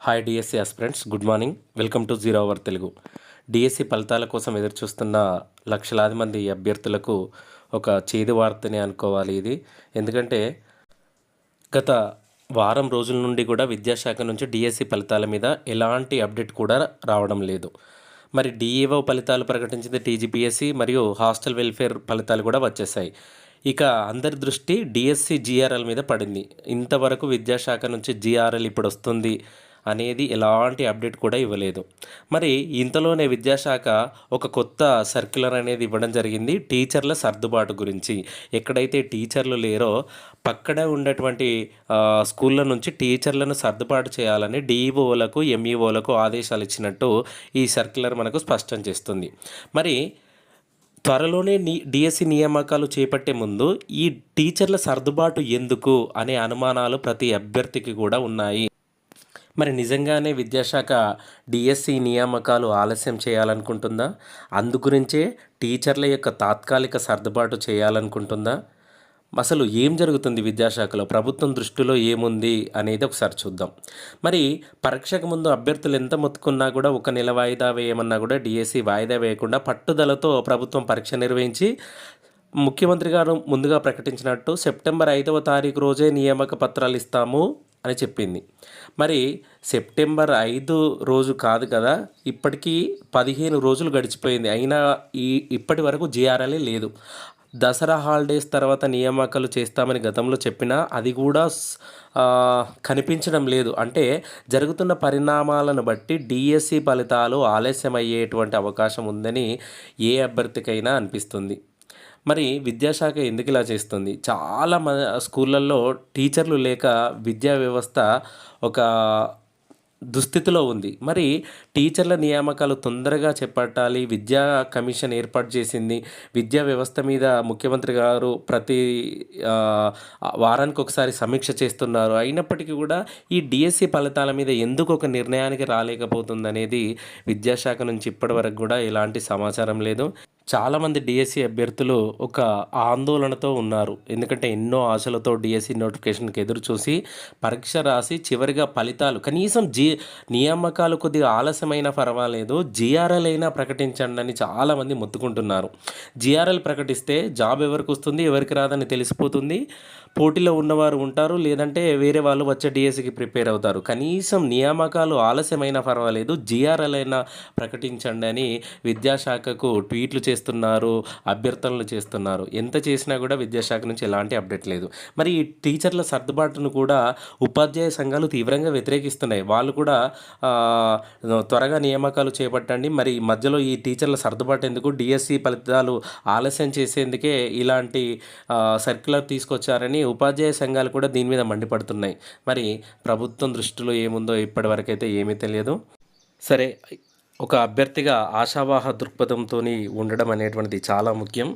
Hi DSC aspirants good morning welcome to zero hour Telugu DSC ఫలితాల కోసం ఎదురుచూస్తున్న లక్షలాది మంది అభ్యర్థులకు ఒక చేదు వార్తనే అనుకోవాలి ఇది. ఎందుకంటే గత వారం రోజుల నుండి కూడా విద్యాశాఖ నుంచి డిఎస్సి ఫలితాల మీద ఎలాంటి అప్డేట్ కూడా రావడం లేదు. మరి డిఏఓ ఫలితాలు ప్రకటించింది టీజీపీఎస్సి మరియు హాస్టల్ వెల్ఫేర్ ఫలితాలు కూడా వచ్చేసాయి. ఇక అందరి దృష్టి డిఎస్సి జిఆర్ఎల్ మీద పడింది. ఇంతవరకు విద్యాశాఖ నుంచి జిఆర్ఎల్ ఇప్పుడు వస్తుంది. అనేది ఎలాంటి అప్డేట్ కూడా ఇవ్వలేదు. మరి ఇంతలోనే విద్యాశాఖ ఒక కొత్త సర్క్యులర్ అనేది ఇవ్వడం జరిగింది టీచర్ల సర్దుబాటు గురించి. ఎక్కడైతే టీచర్లు లేరో పక్కనే ఉండేటువంటి స్కూళ్ళ నుంచి టీచర్లను సర్దుబాటు చేయాలని డిఈఓలకు ఎంఈఓలకు ఆదేశాలు ఇచ్చినట్టు ఈ సర్క్యులర్ మనకు స్పష్టం చేస్తుంది. మరి త్వరలోనే నీ డిఎస్సి నియామకాలు చేపట్టే ముందు ఈ టీచర్ల సర్దుబాటు ఎందుకు అనే అనుమానాలు ప్రతి అభ్యర్థికి కూడా ఉన్నాయి. మరి నిజంగానే విద్యాశాఖ డిఎస్సి నియామకాలు ఆలస్యం చేయాలనుకుంటుందా? అందుగురించే టీచర్ల యొక్క తాత్కాలిక సర్దుబాటు చేయాలనుకుంటుందా? అసలు ఏం జరుగుతుంది విద్యాశాఖలో? ప్రభుత్వం దృష్టిలో ఏముంది అనేది ఒకసారి చూద్దాం. మరి పరీక్షకు ముందు అభ్యర్థులు ఎంత మొత్తుకున్నా కూడా ఒక నెల వాయిదా వేయమన్నా కూడా డిఎస్సి వాయిదా వేయకుండా పట్టుదలతో ప్రభుత్వం పరీక్ష నిర్వహించి ముఖ్యమంత్రి గారు ముందుగా ప్రకటించినట్టు సెప్టెంబర్ ఐదవ తారీఖు రోజే నియామక పత్రాలు ఇస్తాము. అని చెప్పింది. మరి సెప్టెంబర్ ఐదు రోజు కాదు కదా ఇప్పటికీ పదిహేను రోజులు గడిచిపోయింది. అయినా ఈ ఇప్పటి వరకు జిఆర్ఎల్ఏ లేదు. దసరా హాలిడేస్ తర్వాత నియామకాలు చేస్తామని గతంలో చెప్పినా అది కూడా కనిపించడం లేదు. అంటే జరుగుతున్న పరిణామాలను బట్టి డిఎస్సి ఫలితాలు ఆలస్యం అయ్యేటువంటి అవకాశం ఉందని ఏ అభ్యర్థికైనా అనిపిస్తుంది. మరి విద్యాశాఖ ఎందుకు ఇలా చేస్తుంది? చాలా మ స్కూళ్ళల్లో టీచర్లు లేక విద్యా వ్యవస్థ ఒక దుస్థితిలో ఉంది. మరి టీచర్ల నియామకాలు తొందరగా చేపట్టాలి విద్యా కమిషన్ ఏర్పాటు చేసింది విద్యా వ్యవస్థ మీద ముఖ్యమంత్రి గారు ప్రతి వారానికి ఒకసారి సమీక్ష చేస్తున్నారు. అయినప్పటికీ కూడా ఈ డిఎస్సి ఫలితాల మీద ఎందుకు ఒక నిర్ణయానికి రాలేకపోతుంది అనేది విద్యాశాఖ నుంచి ఇప్పటి వరకు కూడా ఎలాంటి సమాచారం లేదు. చాలామంది డిఎస్సి అభ్యర్థులు ఒక ఆందోళనతో ఉన్నారు. ఎందుకంటే ఎన్నో ఆశలతో డిఎస్సి నోటిఫికేషన్కి ఎదురు చూసి పరీక్ష రాసి చివరిగా ఫలితాలు కనీసం జీ నియామకాలు కొద్దిగా ఆలస్యమైనా పర్వాలేదు జిఆర్ఎల్ అయినా ప్రకటించండి అని చాలామంది మొత్తుకుంటున్నారు. జిఆర్ఎల్ ప్రకటిస్తే జాబ్ ఎవరికి వస్తుంది ఎవరికి రాదని తెలిసిపోతుంది. పోటీలో ఉన్నవారు ఉంటారు లేదంటే వేరే వాళ్ళు వచ్చే డిఎస్సికి ప్రిపేర్ అవుతారు. కనీసం నియామకాలు ఆలస్యమైనా పర్వాలేదు జిఆర్ఎల్ అయినా ప్రకటించండి అని విద్యాశాఖకు ట్వీట్లు చేసి చేస్తున్నారు అభ్యర్థనలు చేస్తున్నారు. ఎంత చేసినా కూడా విద్యాశాఖ నుంచి ఎలాంటి అప్డేట్ లేదు. మరి ఈ టీచర్ల సర్దుబాటును కూడా ఉపాధ్యాయ సంఘాలు తీవ్రంగా వ్యతిరేకిస్తున్నాయి. వాళ్ళు కూడా త్వరగా నియామకాలు చేపట్టండి. మరి మధ్యలో ఈ టీచర్ల సర్దుబాటు ఎందుకు? డిఎస్సి ఫలితాలు ఆలస్యం చేసేందుకే ఇలాంటి సర్క్యులర్ తీసుకొచ్చారని ఉపాధ్యాయ సంఘాలు కూడా దీని మీద మండిపడుతున్నాయి. మరి ప్రభుత్వం దృష్టిలో ఏముందో ఇప్పటివరకైతే ఏమీ తెలియదు. సరే ఒక అభ్యర్థిగా ఆశావాహ దృక్పథంతో ఉండడం అనేటువంటిది చాలా ముఖ్యం.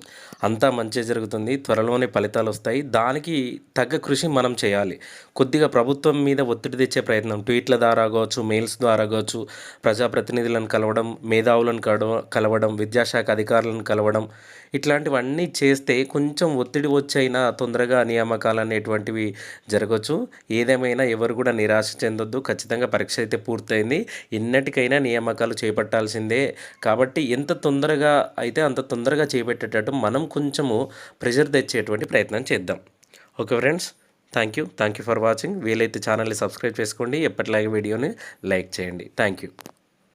అంతా మంచి జరుగుతుంది. త్వరలోనే ఫలితాలు వస్తాయి. దానికి తగ్గ కృషి మనం చేయాలి. కొద్దిగా ప్రభుత్వం మీద ఒత్తిడి తెచ్చే ప్రయత్నం ట్వీట్ల ద్వారా కావచ్చు మెయిల్స్ ద్వారా కావచ్చు ప్రజాప్రతినిధులను కలవడం మేధావులను కలవడం విద్యాశాఖ అధికారులను కలవడం ఇట్లాంటివన్నీ చేస్తే కొంచెం ఒత్తిడి వచ్చైనా తొందరగా నియామకాలు అనేటువంటివి జరగవచ్చు ఏదేమైనా ఎవరు కూడా నిరాశ చెందొద్దు. ఖచ్చితంగా పరీక్ష అయితే పూర్తయింది. ఎన్నటికైనా నియామకాలు చేపట్టాల్సిందే. కాబట్టి ఎంత తొందరగా అయితే అంత తొందరగా చేపెట్టేటట్టు మనం కొంచెము ప్రెషర్ తెచ్చేటువంటి ప్రయత్నం చేద్దాం. Okay friends thank you thank you for watching వీలైతే ఛానల్ని సబ్స్క్రైబ్ చేసుకోండి. ఎప్పటిలాగే వీడియోని లైక్ చేయండి. Thank you